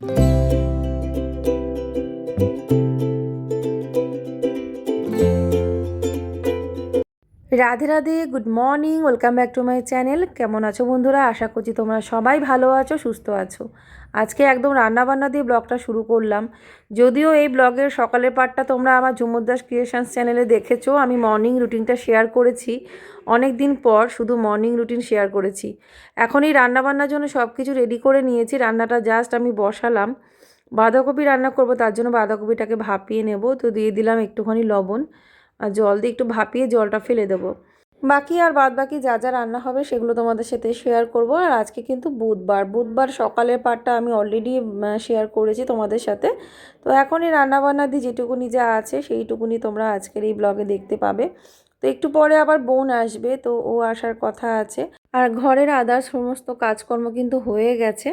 Música Radhe Radhe good morning welcome back to my channel কেমন আছো বন্ধুরা? আশা করছি তোমরা সবাই ভালো আছো, সুস্থ আছো। আজকে একদম রান্নাবান্না দিয়ে ব্লগটা শুরু করলাম। যদিও এই ব্লগের সকালের পার্টটা তোমরা আমার ঝুমুরদাস ক্রিয়েশনস চ্যানেলে দেখেছ, আমি মর্নিং রুটিনটা শেয়ার করেছি। অনেক দিন পর শুধু মর্নিং রুটিন শেয়ার করেছি। এখন এই রান্নাবান্নার জন্য সব কিছু রেডি করে নিয়েছি, রান্নাটা জাস্ট আমি বসালাম। বাঁধাকপি রান্না করব, তার জন্য বাঁধাকপিটাকে ভাপিয়ে নেব, তো দিয়ে দিলাম একটুখানি লবণ। আর জল দিয়ে একটু ভাপিয়ে জলটা ফেলে দেবো। বাকি আর বাদ বাকি যা যা রান্না হবে সেগুলো তোমাদের সাথে শেয়ার করব। আর আজকে কিন্তু বুধবার। বুধবার সকালের পার্টটা আমি অলরেডি শেয়ার করেছি তোমাদের সাথে। তো এখনই রান্নাবান্না দিয়ে যেটুকুনি যা আছে সেইটুকুনি তোমরা আজকের এই ব্লগে দেখতে পাবে। তো একটু পরে আবার বোন আসবে, তো ও আসার কথা আছে। আর ঘরের আদার সমস্ত কাজকর্ম কিন্তু হয়ে গেছে।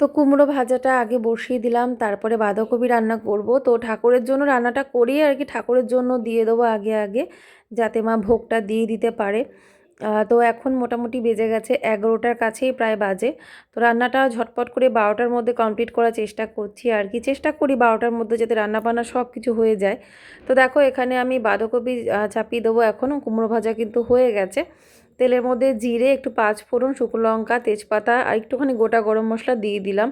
তো কুমড়ো ভাজাটা আগে বসিয়ে দিলাম, তারপরে বাঁধাকপি রান্না করব। তো ঠাকুরের জন্য রান্নাটা করি আর কি ঠাকুরের জন্য দিয়ে দেবো আগে আগে, যাতে মা ভোগটা দিয়ে দিতে পারে। তো এখন মোটামুটি বেজে গেছে এগারোটার কাছেই প্রায় বাজে। তো রান্নাটা ঝটপট করে বারোটার মধ্যে কমপ্লিট করার চেষ্টা করছি আর কি। চেষ্টা করি বারোটার মধ্যে যাতে রান্নাবান্না সব কিছু হয়ে যায়। তো দেখো এখানে আমি বাঁধাকপি চাপিয়ে দেবো এখনও, কুমড়ো ভাজা কিন্তু হয়ে গেছে। তেলের মধ্যে জিরে, একটু পাঁচ ফোড়ন, শুকনো লঙ্কা, তেজপাতা আর একটুখানি গোটা গরম মশলা দিয়ে দিলাম।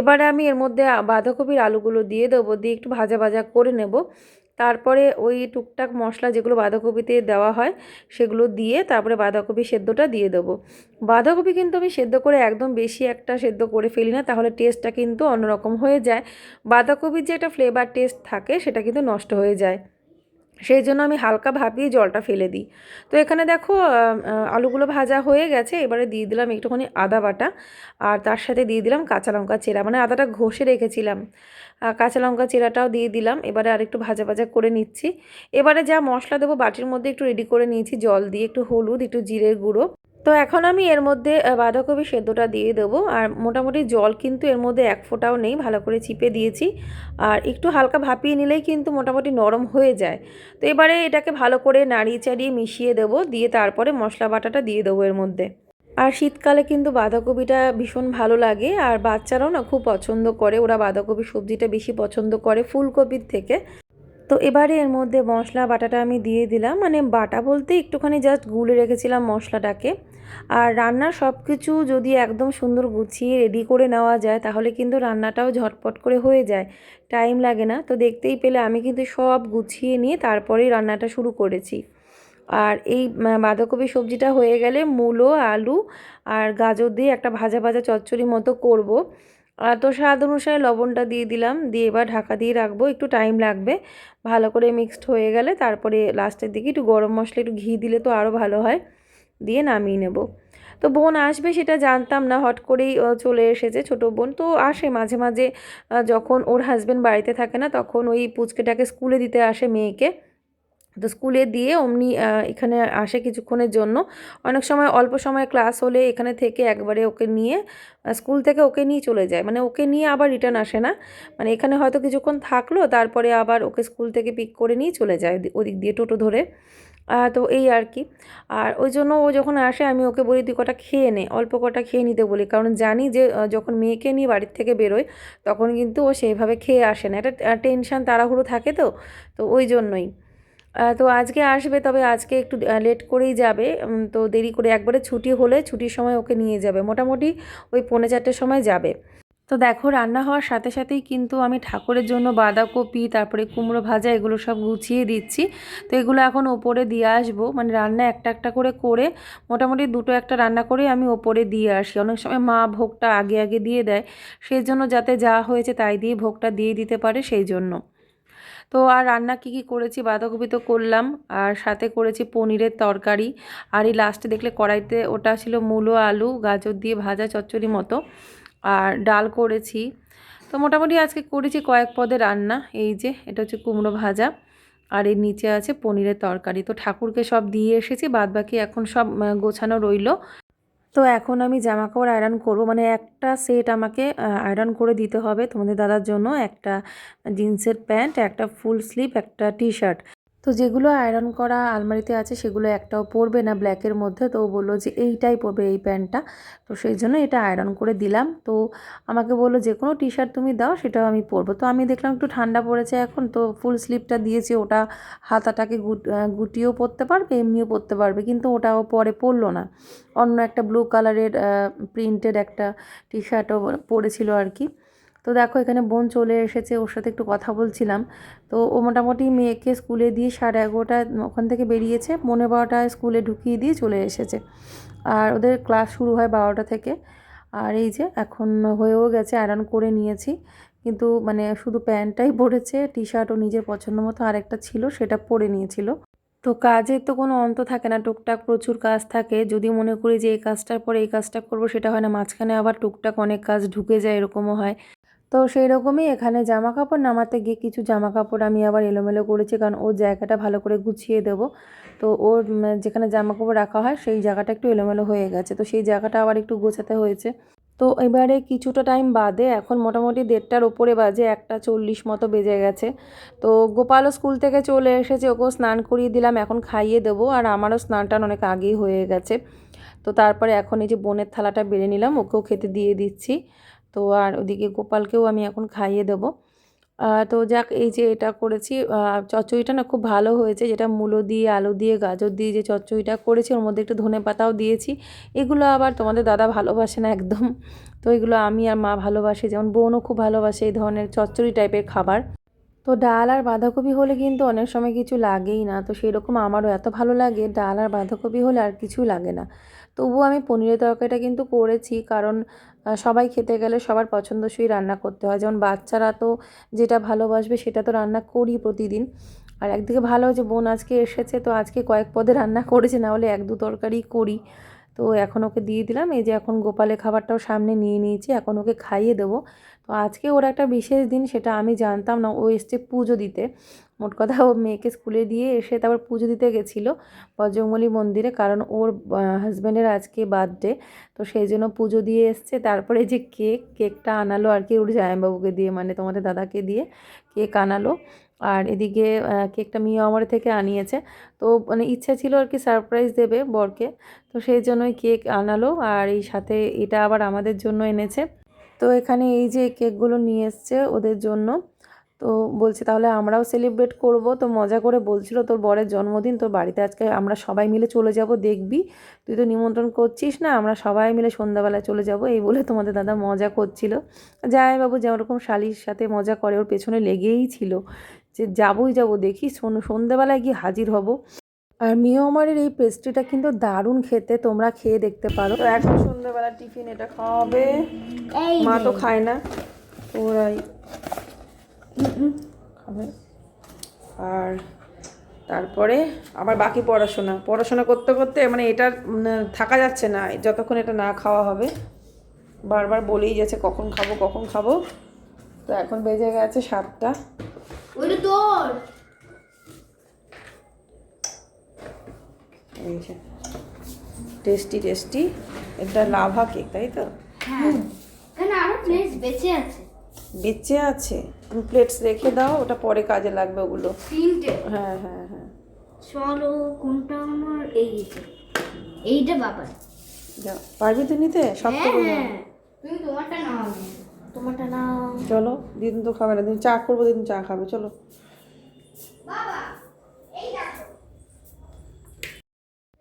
এবারে আমি এর মধ্যে বাঁধাকপির আলুগুলো দিয়ে দেবো, দিয়ে একটু ভাজা ভাজা করে নেব। তারপরে ওই টুকটাক মশলা যেগুলো বাঁধাকপিতে দেওয়া হয়, সেগুলো দিয়ে তারপরে বাঁধাকপি সেদ্ধটা দিয়ে দেবো। বাঁধাকপি কিন্তু আমি সেদ্ধ করে একদম বেশি একটা সেদ্ধ করে ফেলি না, তাহলে টেস্টটা কিন্তু অন্যরকম হয়ে যায়। বাঁধাকপির যে একটা ফ্লেভার টেস্ট থাকে, সেটা কিন্তু নষ্ট হয়ে যায়। সেই জন্য আমি হালকা ভাপিয়ে জলটা ফেলে দিই। তো এখানে দেখো আলুগুলো ভাজা হয়ে গেছে, এবারে দিয়ে দিলাম একটুখানি আদা বাটা, আর তার সাথে দিয়ে দিলাম কাঁচা লঙ্কা চেরা। মানে আদাটা ঘষে রেখেছিলাম। কাঁচা লঙ্কা চেরাটাও দিয়ে দিলাম, এবারে আর একটু ভাজা ভাজা করে নিচ্ছি। এবারে যা মশলা দেবো বাটির মধ্যে একটু রেডি করে নিয়েছি, জল দিয়ে একটু হলুদ, একটু জিরের গুঁড়ো। তো এখন আমি এর মধ্যে বাঁধাকপি সেদ্ধটা দিয়ে দেবো। আর মোটামুটি জল কিন্তু এর মধ্যে এক ফোঁটাও নেই, ভালো করে চিপে দিয়েছি। আর একটু হালকা ভাপিয়ে নিলেই কিন্তু মোটামুটি নরম হয়ে যায়। তো এবারে এটাকে ভালো করে নাড়িয়ে চাড়িয়ে মিশিয়ে দেবো, দিয়ে তারপরে মশলা বাটাটা দিয়ে দেবো এর মধ্যে। আর শীতকালে কিন্তু বাঁধাকপিটা ভীষণ ভালো লাগে। আর বাচ্চারাও না খুব পছন্দ করে, ওরা বাঁধাকপি সবজিটা বেশি পছন্দ করে ফুলকপির থেকে। তো এবারে এর মধ্যে মশলা, বাটাটা আমি দিয়ে দিলাম। মানে বাটা বলতে একটুখানি জাস্ট গুলে রেখেছিলাম মশলাটাকে। আর রান্নার সব কিছু যদি একদম সুন্দর গুছিয়ে রেডি করে নেওয়া যায়, তাহলে কিন্তু রান্নাটাও ঝটপট করে হয়ে যায়। টাইম লাগে না। তো দেখতেই পেলে আমি কিন্তু সব গুছিয়ে নিয়ে তারপরেই রান্নাটা শুরু করেছি। আর এই বাঁধাকপি সবজিটা হয়ে গেলে মূলো, আলু আর গাজর দিয়ে একটা ভাজা ভাজা চচ্চড়ি মতো করব। তো স্বাদ অনুসারে লবণটা দিয়ে দিলাম। দিয়ে এবার ঢাকা দিয়ে রাখব। একটু টাইম লাগবে। ভালো করে মিক্সড হয়ে গেলে তারপরে লাস্টের দিকে একটু গরম মশলা, একটু ঘি দিলে তো আরও ভালো হয়। দিয়ে নামিয়ে নেব। তো বোন আসবে সেটা জানতাম না। হট করেই চলে এসেছে ছোট বোন। তো আসে মাঝে মাঝে যখন ওর হাজব্যান্ড বাড়িতে থাকে না, তখন ওই পুচকেটাকে স্কুলে দিতে আসে মেয়েকে। তো স্কুলে দিয়ে অমনি এখানে আসে কিছুক্ষণের জন্য। অনেক সময় অল্প সময় ক্লাস হলে এখানে থেকে একবারে ওকে নিয়ে স্কুল থেকে ওকে নিয়ে চলে যায়। মানে ওকে নিয়ে আবার রিটার্ন আসে না। মানে এখানে হয়তো কিছুক্ষণ থাকল, তারপরে আবার ওকে স্কুল থেকে পিক করে নিয়ে চলে যায় ওদিক দিয়ে টোটো ধরে। তো এই আর কি। আর ওই জন্য ও যখন আসে, আমি ওকে বলি, তুই কটা খেয়ে নে, অল্প কটা খেয়ে নিতে বলি। কারণ জানি যে যখন মেয়েকে নিয়ে বাড়ির থেকে বেরোয়, তখন কিন্তু ও সেইভাবে খেয়ে আসে না। এটা টেনশান তাড়াহুড়ো থাকে তো তো ওই জন্যই। তো আজকে আসবে, তবে আজকে একটু লেট করেই যাবে। তো দেরি করে একবারে ছুটি হলে ছুটির সময় ওকে নিয়ে যাবে। মোটামুটি ওই পৌনে চারটের সময় যাবে। তো দেখো, রান্না হওয়ার সাথে সাথেই কিন্তু আমি ঠাকুরের জন্য বাঁধাকপি, তারপরে কুমড়ো ভাজা, এগুলো সব গুছিয়ে দিচ্ছি। তো এগুলো এখন ওপরে দিয়ে আসব। মানে রান্না একটা একটা করে করে মোটামুটি দুটো একটা রান্না করে আমি ওপরে দিয়ে আসি। অনেক সময় মা ভোগটা আগে আগে দিয়ে দেয়। সেই জন্য যাতে যা হয়েছে তাই দিয়ে ভোগটা দিয়ে দিতে পারে সেই জন্য। তো আর রান্না কী কী করেছি? বাঁধাকপি তো করলাম, আর সাথে করেছি পনিরের তরকারি। আর এই লাস্টে দেখলে কড়াইতে ওটা ছিল মূলো, আলু, গাজর দিয়ে ভাজা চচ্চড়ি মতো। আর ডাল করেছি। তো মোটামুটি আজকে করেছি কয়েক পদে রান্না। এই যে, এটা হচ্ছে কুমড়ো ভাজা। আর এর নিচে আছে পনিরের তরকারি। তো ঠাকুরকে সব দিয়ে এসেছি বাদ বাকি এখন সব গোছানো রইল। তো এখন আমি জামা কাপড় আয়রন করব। মানে একটা সেট আমাকে আয়রন করে দিতে হবে তোমাদের দাদার জন্য। একটা জিন্সের প্যান্ট একটা ফুল স্লিভ একটা টি শার্ট তো যেগুলো আয়রন করা আলমারিতে আছে সেগুলো একটাও পরবে না ব্ল্যাকের মধ্যে। তো ও বলল যে এইটাই পরবে এই প্যান্টটা। তো সেই জন্য এটা আয়রন করে দিলাম। তো আমাকে বলল যে কোনো টি শার্ট তুমি দাও সেটাও আমি পরবো। তো আমি দেখলাম একটু ঠান্ডা পড়েছে এখন। তো ফুল স্লিপটা দিয়েছি ওটা হাতাটাকে গুট- আহ, গুটিয়েও পরতে পারবে এমনিও পরতে পারবে। কিন্তু ওটাও পরে পরলো না। অন্য একটা ব্লু কালারের প্রিন্টেড একটা টি শার্টও পরেছিল আর কি। তো দেখো এখানে বোন চলে এসেছে, ওর সাথে একটু কথা বলছিলাম। তো ও মোটামুটি মেয়েকে স্কুলে দিয়ে সাড়ে এগারোটা ওখান থেকে বেরিয়েছে পনেরো বারোটায় স্কুলে ঢুকিয়ে দিয়ে চলে এসেছে। আর ওদের ক্লাস শুরু হয় বারোটা থেকে। আর এই যে এখন হয়েও গেছে আয়রন করে নিয়েছি। কিন্তু মানে শুধু প্যান্টটাই পরেছে টি শার্ট ও নিজের পছন্দ মতো আরেকটা ছিল, সেটা পরে নিয়েছিল। তো কাজের তো কোনো অন্ত থাকে না, টুকটাক প্রচুর কাজ থাকে। যদি মনে করি যে এই কাজটার পরে এই কাজটা করব, সেটা হয় না। মাঝখানে আবার টুকটাক অনেক কাজ ঢুকে যায়, এরকমও হয়। তো সেই রকমই এখানে জামা কাপড় নামাতে গিয়ে কিছু জামা কাপড় আমি আবার এলোমেলো করেছি, কারণ ওর জায়গাটা ভালো করে গুছিয়ে দেব। তো ওর যেখানে জামা কাপড় রাখা হয় সেই জায়গাটা একটু এলোমেলো হয়ে গেছে। তো সেই জায়গাটা আবার একটু গোছাতে হয়েছে। তো এবারে কিছুটা টাইম বাদে এখন মোটামুটি দেড়টার ওপরে বাজে, একটা চল্লিশ মতো বেজে গেছে। তো গোপালও স্কুল থেকে চলে এসেছে, ওকেও স্নান করিয়ে দিলাম, এখন খাইয়ে দেবো। আর আমারও স্নান টান অনেক আগেই হয়ে গেছে। তো তারপরে এখন এই যে বোনের থালাটা বেড়ে নিলাম, ওকেও খেতে দিয়ে দিচ্ছি। তো আর ওদিকে গোপালকেও আমি এখন খাইয়ে দেবো। তো যাক, এই যে এটা করেছি চচ্চড়িটা না খুব ভালো হয়েছে, যেটা মূলো দিয়ে, আলু দিয়ে, গাজর দিয়ে যে চচ্চড়িটা করেছি, ওর মধ্যে একটু ধনে পাতাও দিয়েছি। এগুলো আবার তোমাদের দাদা ভালোবাসে না একদম। তো এগুলো আমি আর মা ভালোবাসি, যেমন বোনও খুব ভালোবাসে এই ধরনের চচ্চড়ি টাইপের খাবার। তো ডাল আর বাঁধাকপি হলে কিন্তু অনেক সময় কিছু লাগেই না। তো সেই রকম আমারও এত ভালো লাগে ডাল আর বাঁধাকপি হলে আর কিছু লাগে না। তবুও আমি পনিরের তরকারিটা কিন্তু করেছি কারণ সবাই খেতে গেলে সবার পছন্দসই রান্না করতে হয়। যেমন বাচ্চারা তো যেটা ভালোবাসবে সেটা তো রান্না করি প্রতিদিন। আর একদিকে ভালো যে বোন আজকে এসেছে তো আজকে কয়েক পদে রান্না করেছে, না হলে এক দু তরকারি করি। তো এখন ওকে দিয়ে দিলাম। এই যে এখন গোপালের খাবারটাও সামনে নিয়ে নিয়েছি, এখন ওকে খাইয়ে দেবো। তো আজকে ওর একটা বিশেষ দিন সেটা আমি জানতাম না। ও এসছে পুজো দিতে। মোট কথা ও মেয়েকে স্কুলে দিয়ে এসে তারপর পুজো দিতে গেছিল বজরংবলী মন্দিরে কারণ ওর হাজব্যান্ডের আজকে বার্থডে তো সেই জন্য পুজো দিয়ে এসছে। তারপরে যে কেক কেকটা আনালো আর কি ওর জামাইবাবুকে দিয়ে মানে তোমাদের দাদাকে দিয়ে কেক আনালো। আর এদিকে কেকটা মিও আমার থেকে আনিয়েছে। তো মানে ইচ্ছা ছিল আর কি সারপ্রাইজ দেবে বরকে। তো সেই জন্যই কেক আনালো আর এই সাথে এটা আবার আমাদের জন্য এনেছে। তো এখানে এই যে কেকগুলো নিয়ে এসছে ওদের জন্য। তো বলছে তাহলে আমরাও সেলিব্রেট করব। তো মজা করে বলছিল, তোর বরের জন্মদিন, তোর বাড়িতে আজকে আমরা সবাই মিলে চলে যাব, দেখবি। তুই তো নিমন্ত্রণ করছিস না, আমরা সবাই মিলে সন্ধ্যাবেলায় চলে যাব। এই বলে তোমাদের দাদা মজা করছিল। বাবু, যেরকম শালির সাথে মজা করে, ওর পেছনে লেগেই ছিল। যে যাবই যাব দেখি সন্ধ্যাবেলায় গিয়ে হাজির হব। আর মিওমারের এই পেস্ট্রিটা কিন্তু দারুণ খেতে তোমরা খেয়ে দেখতে পারো। তো এখন সন্ধ্যাবেলা টিফিন এটা খাওয়াবে। মা তো খায় না। ওরাই খাবে। আর তারপরে আবার বাকি পড়াশোনা। পড়াশোনা করতে করতে মানে এটা থাকা যাচ্ছে না। যতক্ষণ এটা না খাওয়া হবে বারবার বলেই যাচ্ছে কখন খাব কখন খাব। তো এখন বেজে গেছে সাতটা। ওইটা তোর এই যে টেস্টি টেস্টি এটা লাভা কেক তাই তো হ্যাঁ আরও প্লেস বেঁচে আছে বেঁচে আছে তুমি প্লেটস রেখে দাও ওটা পরে কাজে লাগবে ওগুলো তিনটে হ্যাঁ হ্যাঁ হ্যাঁ চলো কোনটা আমার এই এইটা বাবার যা পারবি তো নিতে সব হ্যাঁ করে হ্যাঁ তুমি তোমারটা নাও তোমারটা নাও। চলো দিন তো খাবে না দিন চা করব দিন চা খাবে চলো। বাবা।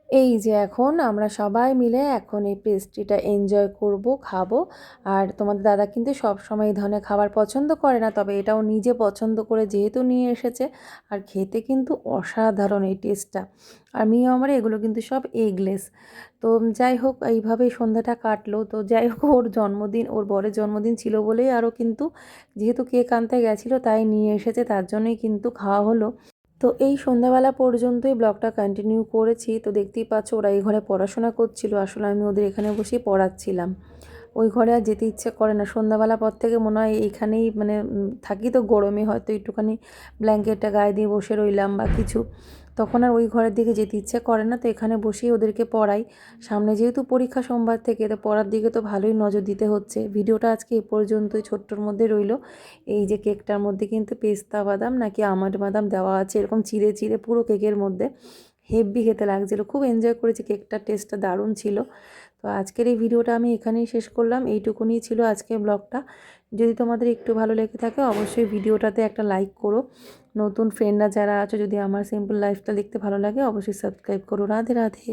এই যে এখন আমরা সবাই মিলে এখন এই পেস্ট্রিটা এনজয় করব, খাব। আর তোমাদের দাদা কিন্তু সব সময় এই ধরনের খাবার পছন্দ করে না, তবে এটাও নিজে পছন্দ করে যেহেতু নিয়ে এসেছে। আর খেতে কিন্তু অসাধারণ এই টেস্টটা আর মেয়ে আমার এগুলো কিন্তু সব এগলেস তো যাই হোক, এইভাবেই সন্ধ্যাটা কাটলো। তো যাই হোক, ওর জন্মদিন, ওর বরের জন্মদিন ছিল বলেই আরও কিন্তু যেহেতু কেক আনতে গেছিল, তাই নিয়ে এসেছে, তার জন্যই কিন্তু খাওয়া হলো। তো এই সন্ধ্যাবেলা পর্যন্তই ব্লগটা কন্টিনিউ করেছি। তো দেখতেই পাচ্ছ ওরা এই ঘরে পড়াশোনা করছিল। আসলে আমি ওদের এখানে বসেই পড়াচ্ছিলাম। ওই ঘরে আর যেতে ইচ্ছে করে না। সন্ধ্যাবেলা পর থেকে মনে হয় এইখানেই মানে থাকি তো গরমে হয়তো একটুখানি ব্ল্যাঙ্কেটটা গায়ে দিয়ে বসে রইলাম বা কিছু। তখন আর ওই ঘরের দিকে যেতে ইচ্ছে করে না, তো এখানে বসেই ওদেরকে পড়াই। সামনে যেহেতু পরীক্ষা সোমবার থেকে, তো পড়ার দিকে তো ভালোই নজর দিতে হচ্ছে। ভিডিওটা আজকে এ পর্যন্তই, ছোট্টর মধ্যে রইল। এই যে কেকটার মধ্যে কিন্তু পেস্তা বাদাম নাকি আমন্ড বাদাম দেওয়া আছে, এরকম চিড়ে চিড়ে পুরো কেকের মধ্যে। হেভি খেতে লাগছিল। খুব এনজয় করেছি কেকটার টেস্টটা দারুণ ছিল। তো আজকের এই ভিডিওটা আমি এখানেই শেষ করলাম। এইটুকুনি ছিল আজকের ব্লগটা যদি তোমাদের একটু ভালো লেগে থাকে, অবশ্যই ভিডিওটাতে একটা লাইক করো। নতুন ফ্রেন্ডরা যারা আছো, যদি আমার সিম্পল লাইফটা দেখতে ভালো লাগে, অবশ্যই সাবস্ক্রাইব করো। রাধে রাধে।